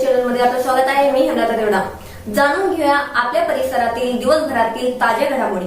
News चॅनलमध्ये आपलं स्वागत आहे. मी हम्रता देवडा. जाणून घेऊया आपल्या परिसरातील दिवसभरातील ताज्या घडामोडी.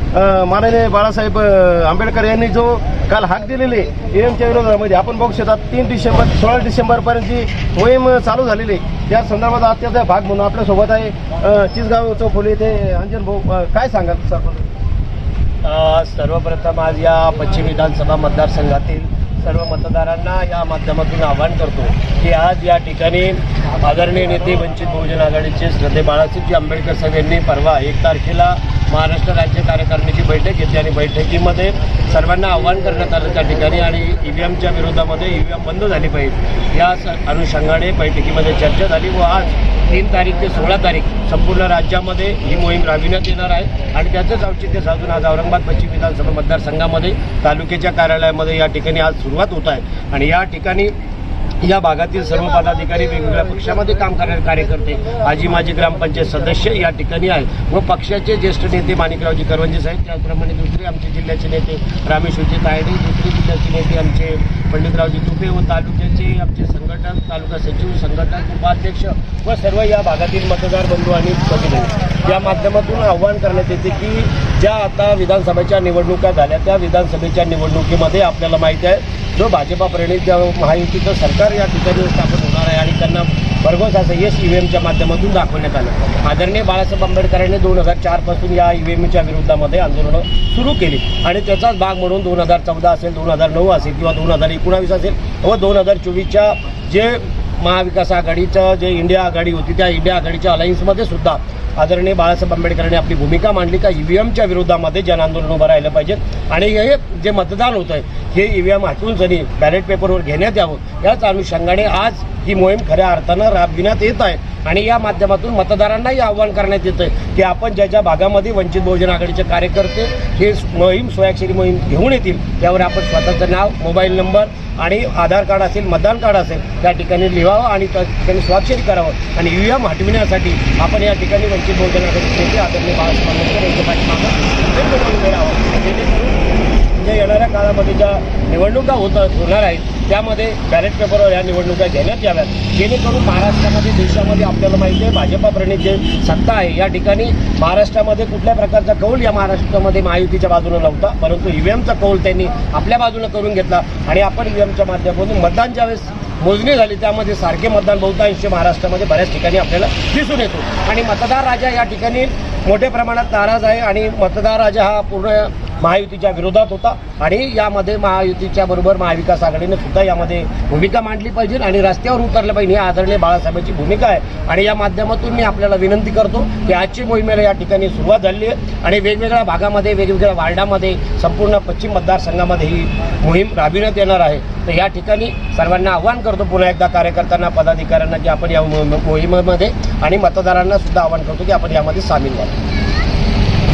माननीय बाळासाहेब आंबेडकर यांनी जो काल हाक दिलेली एमच्या विरोधामध्ये आपण बघू शकता तीन डिसेंबर सोळा डिसेंबरपर्यंत जी मोहीम चालू झालेली आहे, त्या संदर्भात अत्यंत भाग म्हणून आपल्यासोबत आहे चिसगाव चौफुली ते अंजन भाऊ काय सांगाल सर? सर्वप्रथम आज या पश्चिम विधानसभा मतदारसंघातील सर्व मतदारांना या माध्यमातून आवाहन करतो की आज या ठिकाणी आदरणीय नेते वंचित बहुजन आघाडीचे श्रद्धे बाळासाहेबजी आंबेडकर साहेब यांनी परवा एक तारखेला महाराष्ट्र राज्य कार्यकारिणीची बैठक घेतली आणि बैठकीमध्ये सर्वांना आव्हान करण्यात आलं त्या ठिकाणी आणि ई व्ही एमच्या विरोधामध्ये ई व्ही एम बंद झाली पाहिजे. या अनुषंगाने बैठकीमध्ये चर्चा झाली व आज तीन तारीख ते सोळा तारीख संपूर्ण राज्यामध्ये ही मोहीम राबविण्यात येणार आहे. आणि त्याचंच औचित्य साधून आज औरंगाबाद पश्चिम विधानसभा मतदारसंघामध्ये तालुक्याच्या कार्यालयामध्ये या ठिकाणी आज सुरुवात होत आहे. आणि या ठिकाणी या भागातील सर्व पदाधिकारी वेगवेगळ्या पक्षामध्ये काम करणारे कार्यकर्ते आजी माजी ग्रामपंचायत सदस्य या ठिकाणी आहेत. व पक्षाचे ज्येष्ठ नेते माणिकरावजी करवंजे साहेब त्याचप्रमाणे दुसरे आमचे जिल्ह्याचे नेते रामेश्वरजी तायडे दुसरे जिल्ह्याचे नेते आमचे पंडितरावजी तुपे व तालुक्याचे आमचे संघटक तालुका सचिव संघटक उपाध्यक्ष व सर्व या भागातील मतदार बंधू आणि प्रतिनिधी या माध्यमातून आव्हान करण्यात येते की ज्या आता विधानसभेच्या निवडणुका झाल्या त्या विधानसभेच्या निवडणुकीमध्ये आपल्याला माहिती आहे जो भाजपा प्रणित महायुतीचं सरकार या ठिकाणी स्थापन होणार आहे आणि त्यांना भरघोस असं यश ई व्ही एमच्या माध्यमातून दाखवण्यात आलं. आदरणीय बाळासाहेब आंबेडकरांनी दोन हजार चारपासून या ई व्ही एमच्या विरोधामध्ये आंदोलनं सुरू केली. आणि त्याचाच भाग म्हणून दोन हजार चौदा असेल दोन हजार नऊ असेल किंवा दोन हजार एकोणावीस असेल व दोन हजार चोवीसच्या जे महाविकास आघाडीचं जे इंडिया आघाडी होती त्या इंडिया आघाडीच्या अलायन्समध्ये सुद्धा आदरणीय बाळासाहेब आंबेडकरांनी आपली भूमिका मांडली का ई व्ही एमच्या विरोधामध्ये जन आंदोलन उभं राहिलं पाहिजे? आणि हे जे मतदान होतं आहे हे ई व्ही एम हटवून जरी बॅलेट पेपरवर घेण्यात यावं याच अनुषंगाने आज ही मोहीम खऱ्या अर्थानं राबविण्यात येत आहे. आणि या माध्यमातून मतदारांनाही आव्हान करण्यात येतं की आपण ज्या ज्या भागामध्ये वंचित बहुजन आघाडीचे कार्यकर्ते हे मोहीम स्वयंक्षरी मोहीम घेऊन येतील त्यावर आपण स्वतःचं नाव मोबाईल नंबर आणि आधार कार्ड असेल मतदान कार्ड असेल त्या ठिकाणी लिहावं आणि त्या ठिकाणी स्वाक्षरी करावं. आणि यू एम हटविण्यासाठी आपण या ठिकाणी त्यांची बोलताना आघाडीचे आदरणीय बाळासाहेब आंबेडकर यांच्या पाठीमागं. आहोत जेणेकरून जे येणाऱ्या काळामध्ये ज्या निवडणुका होत होणार आहेत त्यामध्ये बॅलेट पेपरवर या निवडणुका घेण्यात याव्यात. जेणेकरून महाराष्ट्रामध्ये देशामध्ये आपल्याला माहिती आहे भाजपा प्रणित जे सत्ता आहे या ठिकाणी महाराष्ट्रामध्ये कुठल्या प्रकारचा कौल या महाराष्ट्रामध्ये महायुतीच्या बाजूनं नव्हता. परंतु ई व्ही एमचा कौल त्यांनी आपल्या बाजूनं करून घेतला. आणि आपण ई व्ही एमच्या माध्यमातून मतदान ज्यावेळेस मोजणी झाली. त्यामध्ये सारखे मतदान बहुतांश महाराष्ट्रामध्ये बऱ्याच ठिकाणी आपल्याला दिसून येतो. आणि मतदार राजा या ठिकाणी मोठ्या प्रमाणात नाराज आहे आणि मतदार राजा हा पूर्ण महायुतीच्या विरोधात होता. आणि यामध्ये महायुतीच्या बरोबर महाविकास आघाडीने सुद्धा यामध्ये भूमिका मांडली पाहिजे आणि रस्त्यावर उतरलं पाहिजे. ही आदरणीय बाळासाहेबांची भूमिका आहे. आणि या माध्यमातून मी आपल्याला विनंती करतो की आजची मोहिमेला या ठिकाणी सुरुवात झाली आहे. आणि वेगवेगळ्या भागामध्ये वेगवेगळ्या वार्डामध्ये संपूर्ण पश्चिम मतदारसंघामध्ये ही मोहीम राबविण्यात येणार आहे. तर या ठिकाणी सर्वांना आव्हान करतो पुन्हा एकदा कार्यकर्त्यांना पदाधिकाऱ्यांना की आपण या मोहिमेमध्ये आणि मतदारांना सुद्धा आव्हान करतो की आपण यामध्ये सामील व्हावं.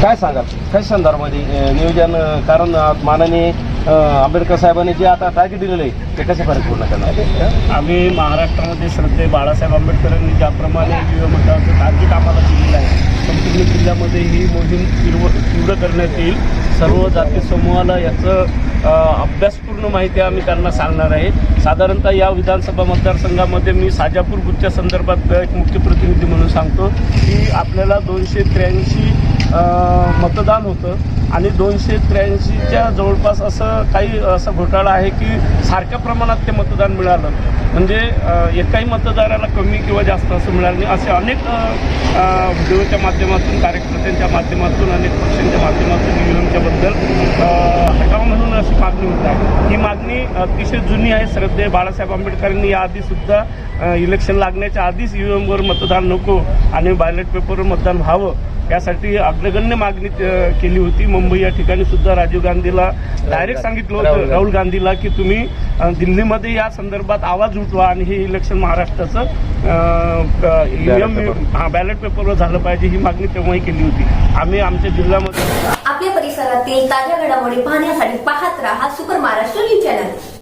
काय सांगाल? काय संदर्भामध्ये नियोजन कारण माननीय आंबेडकर साहेबांनी जे आता टार्गेट दिलेलं आहे ते कसे फरक पूर्ण करणार? आम्ही महाराष्ट्रामध्ये श्रद्धे बाळासाहेब आंबेडकरांनी ज्याप्रमाणे मंडळाचं टार्गेट आम्हाला दिलेलं आहे संपूर्ण जिल्ह्यामध्ये ही मोहीम तीव्र तीव्र करण्यात येईल. सर्व जाती समूहाला याचं अभ्यासपूर्ण माहिती आम्ही त्यांना सांगणार आहे. साधारणतः या विधानसभा मतदारसंघामध्ये मी साजापूर बुथच्या संदर्भात एक मुख्य प्रतिनिधी म्हणून सांगतो की आपल्याला दोनशे त्र्याऐंशी मतदान होतं आणि दोनशे त्र्याऐंशीच्या जवळपास असं काही असं घोटाळा आहे की सारख्या प्रमाणात ते मतदान मिळालं. म्हणजे एकाही मतदाराला कमी किंवा जास्त असं मिळालं नाही. असे अनेक व्हिडिओच्या माध्यमातून कार्यकर्त्यांच्या माध्यमातून अनेक पक्षांच्या माध्यमातून ईव्हीएमच्या बद्दल हटाव म्हणून अशी मागणी होत आहे. ही मागणी अतिशय जुनी आहे. श्रद्धे बाळासाहेब आंबेडकरांनी याआधी सुद्धा इलेक्शन लागण्याच्या आधीच ईव्हीएमवर मतदान नको आणि बॅलेट पेपरवर मतदान व्हावं यासाठी अग्रगण्य मागणी केली होती. मुंबई या ठिकाणी सुद्धा राजीव गांधीला डायरेक्ट सांगितलं होतं राहुल गांधीला की तुम्ही दिल्लीमध्ये या संदर्भात आवाज उठवा आणि हे इलेक्शन महाराष्ट्राचं ईव्हीएम हा बॅलेट पेपरवर झालं पाहिजे ही मागणी तेव्हाही केली होती. आम्ही आमच्या जिल्ह्यामध्ये आपल्या परिसरातील ताज्या घडामोडी पाहण्यासाठी पाहत राहा. Super Maharashtra news channel.